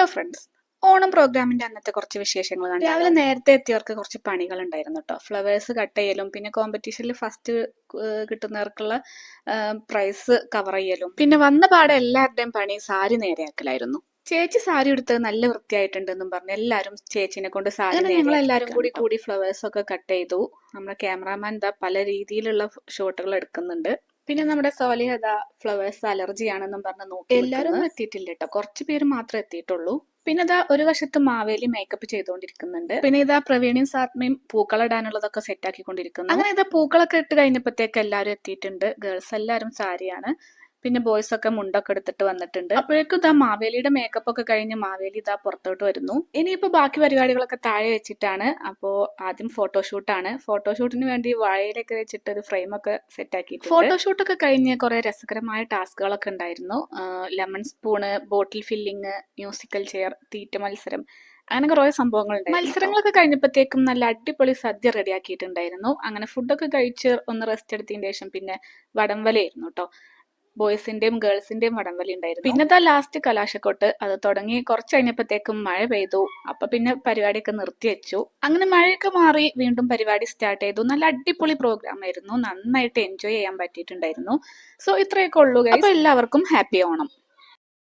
Hello friends Onam പ്രോഗ്രാമിന്റെ അന്നത്തെ കുറച്ച് വിശേഷങ്ങൾ കണ്ടു രാവിലെ നേരത്തെ എത്തിയവർക്ക് കുറച്ച് പണികൾ ഉണ്ടായിരുന്നു കേട്ടോ ഫ്ലവേഴ്സ് കട്ട് ചെയ്യലും പിന്നെ കോമ്പറ്റീഷനിൽ ഫസ്റ്റ് കിട്ടുന്നവർക്കുള്ള പ്രൈസ് കവർ ചെയ്യലും. പിന്നെ വന്ന പാടെ എല്ലാവരുടെയും പണി സാരി നേരെയാക്കലായിരുന്നു. ചേച്ചി സാരി എടുത്തത് നല്ല വൃത്തിയായിട്ടുണ്ടെന്നും പറഞ്ഞു. എല്ലാവരും ചേച്ചിനെ കൊണ്ട് സാരി ഞങ്ങൾ എല്ലാരും കൂടി കൂടി ഫ്ലവേഴ്സ് ഒക്കെ കട്ട് ചെയ്തു. നമ്മുടെ ക്യാമറാമാൻ എന്താ പല രീതിയിലുള്ള ഷോട്ടുകൾ എടുക്കുന്നുണ്ട്. പിന്നെ നമ്മുടെ സോലിഹത ഫ്ലവേഴ്സ് അലർജി ആണെന്നും പറഞ്ഞ് നോക്കി എല്ലാരും ഒന്നും എത്തിയിട്ടില്ല കേട്ടോ കുറച്ച് പേര് മാത്രം എത്തിയിട്ടുള്ളൂ. പിന്നെ ഇതാ ഒരു വശത്ത് മാവേലി മേക്കപ്പ് ചെയ്തുകൊണ്ടിരിക്കുന്നുണ്ട് പിന്നെ ഇതാ പ്രവീണിയും സാത്മയും പൂക്കളിടാനുള്ളതൊക്കെ സെറ്റ് ആക്കിക്കൊണ്ടിരിക്കുന്നു. അങ്ങനെ ഇതാ പൂക്കളൊക്കെ ഇട്ട് കഴിഞ്ഞപ്പോഴത്തേക്ക് എല്ലാവരും എത്തിയിട്ടുണ്ട്. ഗേൾസ് എല്ലാവരും സാരിയാണ്. പിന്നെ ബോയ്സ് ഒക്കെ മുണ്ടൊക്കെ എടുത്തിട്ട് വന്നിട്ടുണ്ട്. അപ്പോഴേക്കും ഇതാ മാവേലിയുടെ മേക്കപ്പ് ഒക്കെ കഴിഞ്ഞ് മാവേലി ഇതാ പുറത്തോട്ട് വരുന്നു. ഇനിയിപ്പോ ബാക്കി പരിപാടികളൊക്കെ താഴെ വെച്ചിട്ടാണ്. അപ്പോ ആദ്യം ഫോട്ടോഷൂട്ടാണ് ഫോട്ടോഷൂട്ടിന് വേണ്ടി വാഴയിലൊക്കെ വെച്ചിട്ട് ഒരു ഫ്രെയിം ഒക്കെ സെറ്റ് ആക്കി ഫോട്ടോഷൂട്ട് ഒക്കെ കഴിഞ്ഞ് കുറെ രസകരമായ ടാസ്കുകളൊക്കെ ഉണ്ടായിരുന്നു. Lemon spoon bottle filling musical chair തീറ്റ മത്സരം അങ്ങനെ കുറെ സംഭവങ്ങളുണ്ട് മത്സരങ്ങളൊക്കെ കഴിഞ്ഞപ്പോഴത്തേക്കും നല്ല അടിപൊളി സദ്യ റെഡിയാക്കിയിട്ടുണ്ടായിരുന്നു അങ്ങനെ ഫുഡൊക്കെ കഴിച്ച് ഒന്ന് റെസ്റ്റ് എടുത്തതിന് ശേഷം പിന്നെ വടംവലയായിരുന്നു കേട്ടോ ബോയ്സിന്റെയും ഗേൾസിന്റെയും വടംവലി ഉണ്ടായിരുന്നു. പിന്നത്തെ ലാസ്റ്റ് കലാശക്കൊട്ട്. അത് തുടങ്ങി കുറച്ച് കഴിഞ്ഞപ്പോഴത്തേക്കും മഴ പെയ്തു. അപ്പൊ പിന്നെ പരിപാടിയൊക്കെ നിർത്തിവെച്ചു അങ്ങനെ മഴയൊക്കെ മാറി വീണ്ടും പരിപാടി സ്റ്റാർട്ട് ചെയ്തു. നല്ല അടിപൊളി പ്രോഗ്രാം ആയിരുന്നു. നന്നായിട്ട് എൻജോയ് ചെയ്യാൻ പറ്റിയിട്ടുണ്ടായിരുന്നു. സോ ഇത്രയൊക്കെ ഉള്ളൂ അപ്പൊ എല്ലാവർക്കും ഹാപ്പി ഓണം.